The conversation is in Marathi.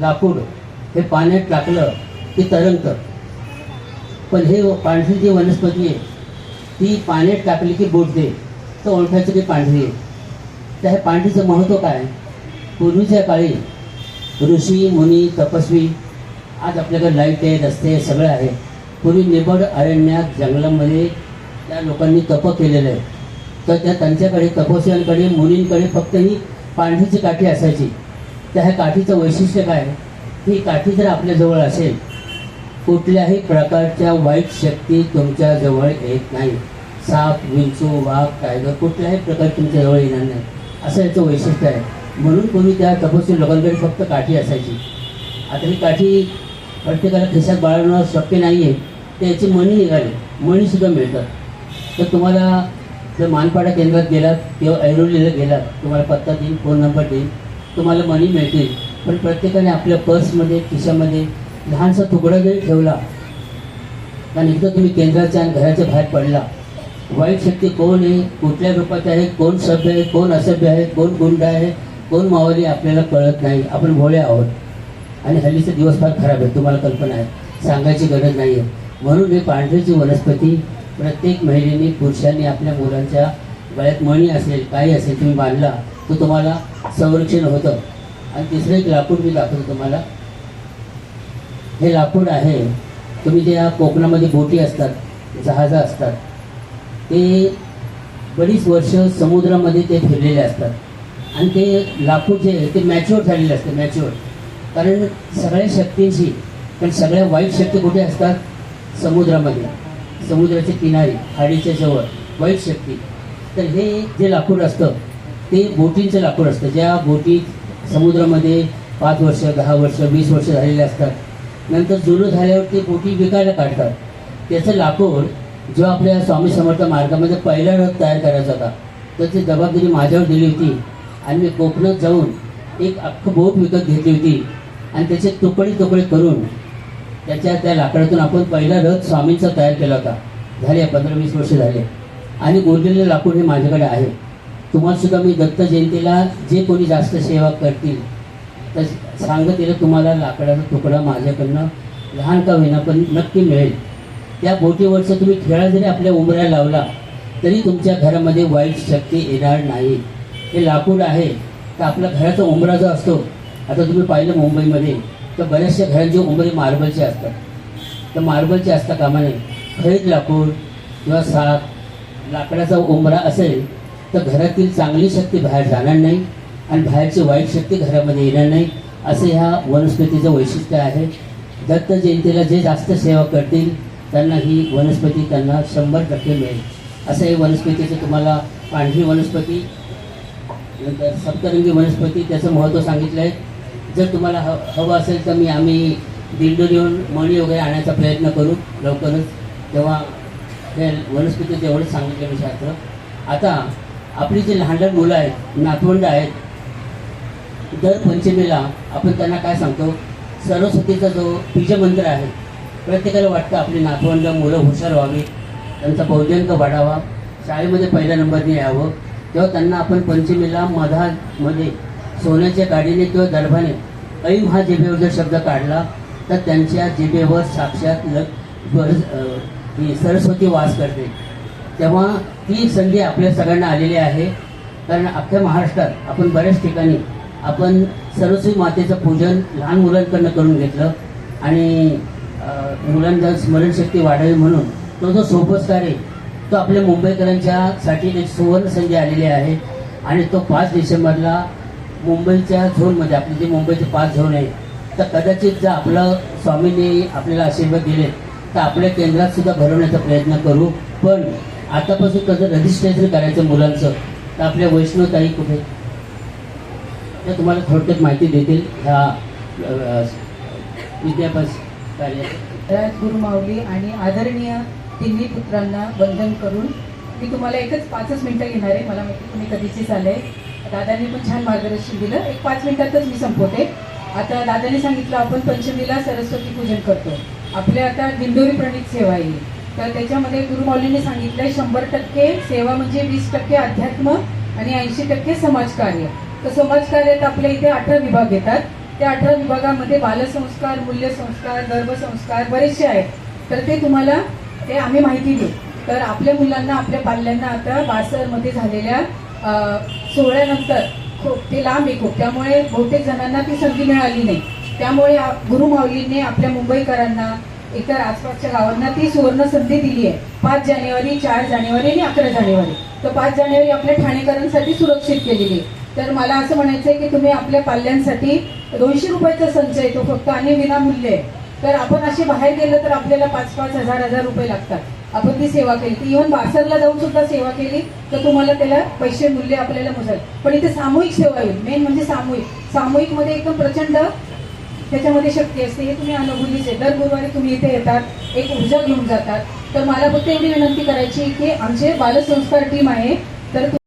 लाकूड हे पाण्यात टाकलं की तरंगतं. पण हे पांढरी जी वनस्पती आहे ती पाण्यात टाकली की बोटते तर ओळखायचं की पांढरी आहे. तर हे पांढरीचं महत्त्व काय पूर्वीच्या काळी ऋषी मुनी तपस्वी आज आपल्याकडे लाइट आहे रस्ते आहे सगळं आहे. पूर्वी निबड अरण्यात जंगलामध्ये त्या लोकांनी तप केलेलं आहे. तर त्या त्यांच्याकडे तपस्व्यांकडे मुनींकडे फक्त ही पांढरीची काठी असायची. त्या ह्या काठीचं वैशिष्ट्य काय? ही काठी जर आपल्याजवळ असेल कुठल्याही प्रकारच्या वाईट शक्ती तुमच्या जवळ येत नाही. साप विंचू वाघ टायगर कुठल्याही प्रकार तुमच्या जवळ येणार नाही. असं याचं वैशिष्ट्य आहे. म्हणून तुम्ही त्या तपस्वी लोकांकडे फक्त काठी असायची. आता ही काठी प्रत्येकाला खिशात बाळगणं शक्य नाही आहे तर याची मणी निघाली. मणीसुद्धा मिळतात. तर तुम्हाला जर मानपाडा केंद्रात गेलात किंवा ऐरोलीला गेलात तुम्हाला पत्ता देईल फोन नंबर देईल तुम्हाला मनी मिळतील पण प्रत्येकाने आपल्या पर्समध्ये खिशामध्ये लहानसा तुकडा जरी ठेवला आणि एकदा तुम्ही केंद्राच्या आणि घराच्या बाहेर पडला वाईट शक्ती कोण आहे कुठल्या रूपात आहे कोण सभ्य आहे कोण असभ्य आहे कोण गुंड आहे कोण मावली आपल्याला कळत नाही. आपण भोळे आहोत. आणि हल्लीचे दिवस फार खराब आहे तुम्हाला कल्पना आहे. सांगायची गरज नाही आहे म्हणून हे पांढरीची वनस्पती प्रत्येक महिलेने पुरुषांनी आपल्या मुलांच्या गळ्यात मणी असेल काही असेल तुम्ही बांधला तो तुम्हाला संरक्षण होतं. आणि तिसरं एक लाकूड मी दाखवतो तुम्हाला. हे लाकूड आहे. तुम्ही ज्या कोकणामध्ये बोटी असतात जहाजं असतात ते बरीच वर्ष समुद्रामध्ये ते फिरलेले असतात. आणि ते लाकूड जे आहे ते मॅच्युअर झालेले असते मॅच्युअर कारण सगळ्या शक्तींशी पण सगळ्या वाईट शक्ती कुठे असतात? समुद्रामध्ये. समुद्राचे किनारी खाडीच्या जवळ वाईट शक्ती. तर हे जे लाकूड असतं ते बोटींचं लाकूड असतं. ज्या बोटी समुद्रामध्ये पाच वर्ष दहा वर्ष वीस वर्ष झालेले असतात नंतर जुनं झाल्यावर ते बोटी विकायला काढतात. त्याचं लाकूड जो आपल्या स्वामी समर्थ मार्गामध्ये पहिला रथ तयार करायचा होता तर ती जबाबदारी माझ्यावर दिली होती. आणि मी कोकणात जाऊन एक अख्खं बोट विकत घेतली होती. आणि त्याचे तुकडे तुकडे करून त्याच्या त्या लाकडातून आपण पहिला रथ स्वामींचा तयार केला होता. झाले पंधरा वीस वर्ष झाले. आणि गोरलेलं लाकूड हे माझ्याकडे आहे. तुम्हाला सुद्धा मी दत्त जयंतीला जे कोणी जास्त सेवा करतील तर सांगत येईल तुम्हाला लाकडाचा तुकडा माझ्याकडनं लहान का होईना पण नक्की मिळेल. त्या बोटीवरचं तुम्ही खेळा जरी आपल्या उमऱ्या लावला तरी तुमच्या घरामध्ये वाईट शक्ती येणार नाही. हे लाकूड आहे तर आपल्या घराचा उमरा जो असतो आता तुम्ही पाहिलं मुंबईमध्ये तर बऱ्याचशा घरांचे उमरे मार्बलचे असतात तर मार्बलचे असता कामा नये. खरीद लाकूड किंवा साप लाकडाचा उमरा असेल तर घरातील चांगली शक्ती बाहेर जाणार नाही आणि बाहेरची वाईट शक्ती घरामध्ये येणार नाही असं ह्या वनस्पतीचं वैशिष्ट्य आहे. दत्त जयंतीला जे जास्त सेवा करतील त्यांना ही वनस्पती त्यांना शंभर टक्के मिळेल. असं हे वनस्पतीचं तुम्हाला पांढरी वनस्पती नंतर सप्तरंगी वनस्पती त्याचं महत्त्व सांगितलं आहे जर तुम्हाला ह हवं असेल तर मी आम्ही दिंडून येऊन मणी वगैरे आणायचा प्रयत्न करू लवकरच. तेव्हा हे वनस्पती तेवढंच सांगितलं मी शास्त्र. आता आपली जी लहान लहान मुलं आहेत नातवंड आहेत दर पंचमीला आपण त्यांना काय सांगतो? सरस्वतीचा जो बीजमंत्र आहे प्रत्येकाला वाटतं आपली नातवंड मुलं हुशार व्हावी त्यांचा बौद्धिक वाढावा शाळेमध्ये पहिल्या नंबरने यावं. तेव्हा त्यांना आपण पंचमीला मधामध्ये सोन्याच्या गाडीने किंवा दर्भाने ऐम हा जिभेवर जर शब्द काढला तर त्यांच्या जिभेवर साक्षात ल ही सरस्वती वास करते. तेव्हा ती संधी आपल्या सगळ्यांना आलेली आहे. कारण अख्ख्या महाराष्ट्रात आपण बऱ्याच ठिकाणी आपण सरस्वती मातेचं पूजन लहान मुलांकडनं करून घेतलं. आणि मुलांचा मुलांना स्मरणशक्ती वाढावी म्हणून तो जो सोपस्कार आहे तो आपल्या मुंबईकरांच्यासाठी एक सुवर्ण संधी आलेली आहे. आणि तो पाच डिसेंबरला मुंबईच्या झोनमध्ये आपली जे मुंबईचे पाच झोन आहे तर कदाचित जर आपलं स्वामींनी आपल्याला आशीर्वाद दिले तर आपल्या केंद्रात सुद्धा भरवण्याचा प्रयत्न करू. पण आतापासून कसं रजिस्ट्रेशन करायचं मुलांचं तर आपल्या वैष्णवताई कुठे? त्या तुम्हाला थोडक्यात माहिती देतील ह्या अ, विद्याभ्यास कार्यात. राजगुरू माऊली आणि आदरणीय तिन्ही पुत्रांना वंदन करून मी तुम्हाला एकच पाचच मिनटं घेणार आहे. मला माहिती तुम्ही कधीचीच आले दादांनी पण छान मार्गदर्शन दिलं. एक पाच मिनिटातच मी संपवते. आता दादाने सांगितलं आपण पंचमीला सरस्वती पूजन करतो. आपल्या आता दिंडोरी प्रणित सेवा येईल तर त्याच्यामध्ये गुरुमौलीने सांगितलं सांगितलंय शंभर टक्के सेवा म्हणजे वीस टक्के अध्यात्म आणि ऐंशी टक्के समाजकार्य. तर समाजकार्यात आपल्या इथे अठरा विभाग येतात. त्या अठरा विभागामध्ये बालसंस्कार मूल्यसंस्कार गर्भसंस्कार बरेचसे आहेत. तर ते तुम्हाला ते आम्ही माहिती देऊ. तर आपल्या मुलांना आपल्या पाल्यांना आता बासरमध्ये झालेल्या सोहळ्यानंतर खूप ते लांब आहे खूप. त्यामुळे बहुतेक जणांना ती संधी मिळाली नाही. त्यामुळे गुरुमाऊलींनी आपल्या मुंबईकरांना इतर आसपासच्या गावांना ती सुवर्ण संधी दिली आहे. पाच जानेवारी चार जानेवारी आणि अकरा जानेवारी. तर पाच जानेवारी आपल्या ठाणेकरांसाठी सुरक्षित केलेली आहे. तर मला असं म्हणायचं आहे की तुम्ही आपल्या पाल्यांसाठी दोनशे रुपयाचा संच येतो तो फक्त आणि विनामूल्य आहे. तर आपण असे बाहेर गेलं तर आपल्याला पाच पाच हजार हजार रुपये लागतात. आपण ती सेवा केली. ती इव्हन बासरला जाऊन सुद्धा सेवा केली तर तुम्हाला त्याला पैसे मूल्य आपल्याला मोजाल पण इथे सामूहिक सेवा येईल मेन म्हणजे सामूहिक. सामूहिकमध्ये एकदम प्रचंड त्याच्यामध्ये शक्ती असते. हे तुम्ही अनुभवलीच आहे दर गुरुवारी तुम्ही इथे येतात एक ऊर्जा घेऊन जातात. तर मला फक्त एवढी विनंती करायची की आमचे बालसंस्कार टीम आहे तर